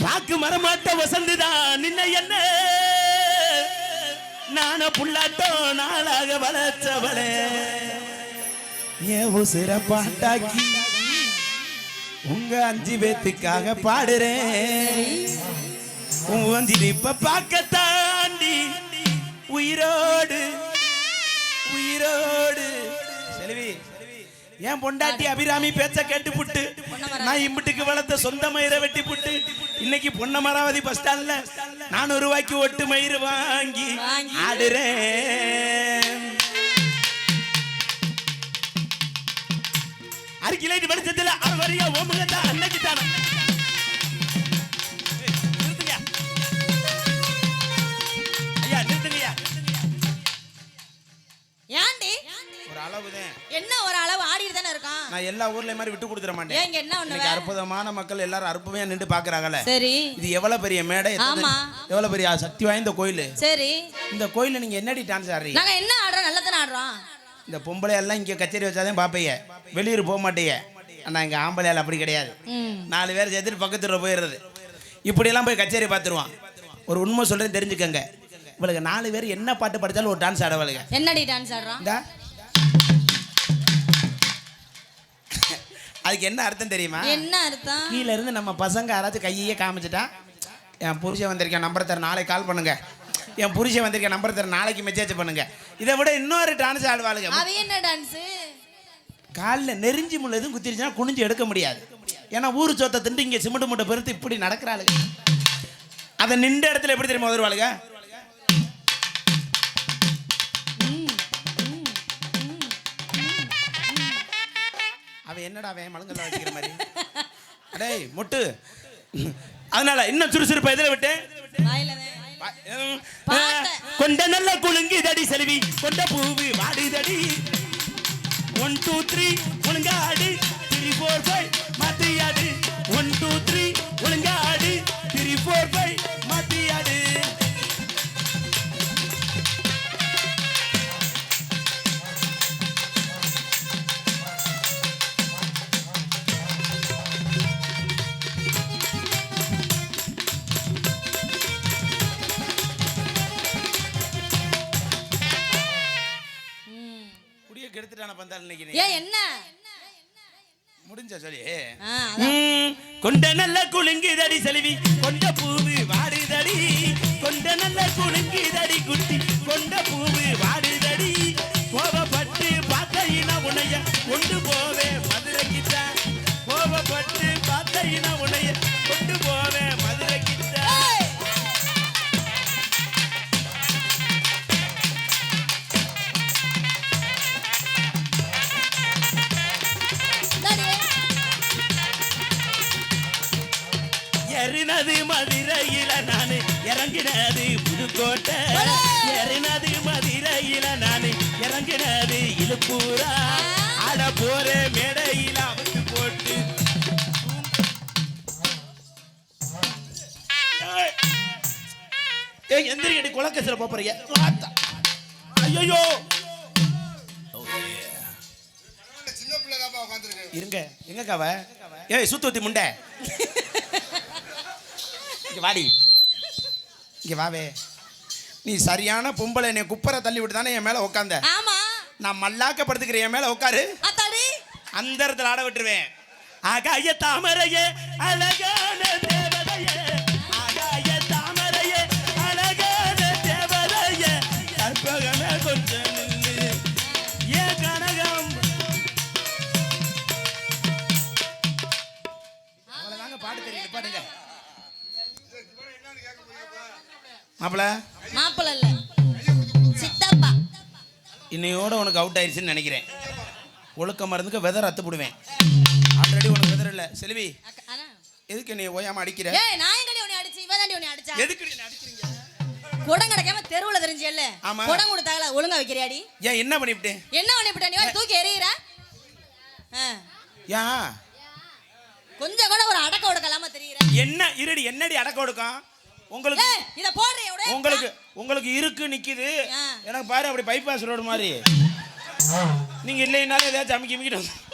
வாக்கு மரமாட்ட வசந்துதான் நின்ன என்ன? நான புள்ளாட்டோ நாளாக வளர்ச்சவளே ஏன் சிறப்பாட்டாக்கி உங்க அஞ்சு பேத்துக்காக பாடுறேன். உன் இப்ப பார்க்க தாண்டி உயிரோடு உயிரோடு. செல்வி என் பொண்டாட்டி அபிராமி பேச்ச கேட்டு புட்டு நான் இம்புட்டுக்கு வளர்த்த சொந்த மயிரை வெட்டி புட்டு இன்னைக்கு பொன்னமராவதி பஸ் ஸ்டாண்ட்ல நானூறு ரூபாய்க்கு ஒட்டு மயிறு வாங்கி. ஆடுறேன். அருகிலேட்டு வெளிச்சத்துல அவரையா ஓமுகத்தா அன்னைக்கு தானே நான் எல்லா ஊர்லயும் மாதிரி விட்டு கொடுத்துட மாட்டேன். ஒண்ணு இன்னைக்கு அற்புதமான மக்கள் எல்லாரும் அற்புதமா நின்று பாக்குறாங்கல்ல? சரி. இது எவ்வளவு பெரிய மேடை? ஆமா. எவ்வளவு பெரிய சக்தி வாய்ந்த கோயில்? சரி. இந்த கோயில்ல நீங்க என்னடி டான்ஸ் ஆடுறீங்க? நாங்க என்ன ஆடுறோம்? நல்லா தானே ஆடுறோம். இந்த பொம்பளை எல்லாம் இங்க கச்சேரி வச்சாதான் பாப்பைய. வெளியூர் போக மாட்டீங்க ஆனா இங்க ஆம்பளையால் அப்படி கிடையாது. நாலு பேர் சேர்த்துட்டு பக்கத்துல போயிடுறது. இப்படியெல்லாம் போய் கச்சேரி பார்த்துருவான் ஒரு உண்மை சொல்றேன் தெரிஞ்சுக்கங்க. இவளுக்கு நாலு பேர் என்ன பாட்டு படிச்சாலும் ஒரு டான்ஸ் ஆடவளுங்க. என்னடி டான்ஸ் ஆடுறோம்? அதுக்கு என்ன அர்த்தம் தெரியுமா? என்ன அர்த்தம்? கீழ இருந்து நம்ம பசங்க யாராச்சும் கையே காமிச்சிட்டா என் புருஷன் வந்திருக்கேன் நம்பர் தர நாளைக்கு கால் பண்ணுங்க. என் புருஷன் வந்திருக்கேன் நம்பர் தர நாளைக்கு மெசேஜ் பண்ணுங்க. இதை விட இன்னொரு டான்ஸ் ஆடுவாளுங்க. அது என்ன டான்ஸ் காலில் நெறிஞ்சி முள்ள எதுவும் குத்திருச்சுன்னா குனிஞ்சு எடுக்க முடியாது. ஏன்னா ஊர் சொத்தை திண்டு இங்கே சிமெண்ட் மூட்டை பெருத்து இப்படி நடக்கிறாளுங்க. அதை நின்ற இடத்துல எப்படி தெரியுமா வருவாளுங்க? என்னடா அவன் மலங்கல்ல வச்சுக்கிற மாதிரி? அடேய் மொட்டு. அதனால இன்னும் சுறுசுறுப்பா இதில் விட்டேன். கொண்ட நல்ல குலுங்கி தடி செல்வி கொண்ட பூவு வாடுதடி. ஒன் டூ த்ரீ ஒழுங்கா ஆடு த்ரீ ஃபோர் ஃபைவ் மாத்தி ஆடு ஒன் டூ த்ரீ ஒழுங்கா ஆடு த்ரீ ஃபோர் ஃபைவ் மாத்தி கெடுத்துட்டான பந்தால் இன்னைக்கு நீ. ஏன் என்ன? முடிஞ்ச சொல்லி. கொண்ட நல்ல குலுங்குதடி செல்வி கொண்ட பூவு வாடுதடி கொண்ட நல்ல குலுங்குதடி எறினது மதுரையில நானு இறங்கினது புதுக்கோட்டை. எறினது மதுரையில நானு இறங்கினது இழுப்பூரா ஆட போற மேடையில அவுத்து போட்டு. ஏய். எந்திரிக்கடி குலக்கசில போறீங்க ஐயோ இருங்க எங்க காவ ஏய் சுத்தூத்தி முண்டை. இங்க வாடி. இங்க வாவே நீ சரியான பொம்பளை என்னை குப்பரை தள்ளி விட்டு தானே என் மேல உட்காந்த நான் மல்லாக்க படுத்துக்கிறேன் என் மேல உட்காரு அந்த இடத்துல ஆட விட்டுருவேன். ஆகாய தாமரையே மாப்பிள? மாப்பிள்ள இல்ல. சித்தப்பா. இன்னையோட உனக்கு அவுட் ஆயிடுச்சுன்னு நினைக்கிறேன். ஒழுக்க மருந்துக்கு விதர் அத்து போடுவேன். ஆல்ரெடி உனக்கு விதர் இல்லை. செல்வி. எதுக்கு நீ ஓயாம அடிக்கிற? ஏய் நான் எங்கடி உன்னை அடிச்சு? இவன் தாண்டி உன்னை அடிச்சா? எதுக்கு நீ அடிக்கிறீங்க? குடம் கிடைக்காம தெருவுல தெரிஞ்சல ஆமா. குடம் கொடுத்தாங்களா ஒழுங்கா வைக்கிறியாடி? ஏன் என்ன பண்ணிவிட்டு? என்ன பண்ணிவிட்ட நீ? தூக்கி ஆ. ஏன் கொஞ்சம் கூட ஒரு அடக்க ஒடுக்கலாம தெரியுற. என்ன இருடி என்னடி அடக்க ஒடுக்கம்? உங்களுக்கு இத உடனே உங்களுக்கு உங்களுக்கு இருக்கு நிக்குது. எனக்கு பாரு அப்படி பைபாஸ் ரோடு மாதிரி. நீங்க இல்லைனாலும் ஏதாச்சும் அமுக்கி அமுக்கிட்டு வந்து-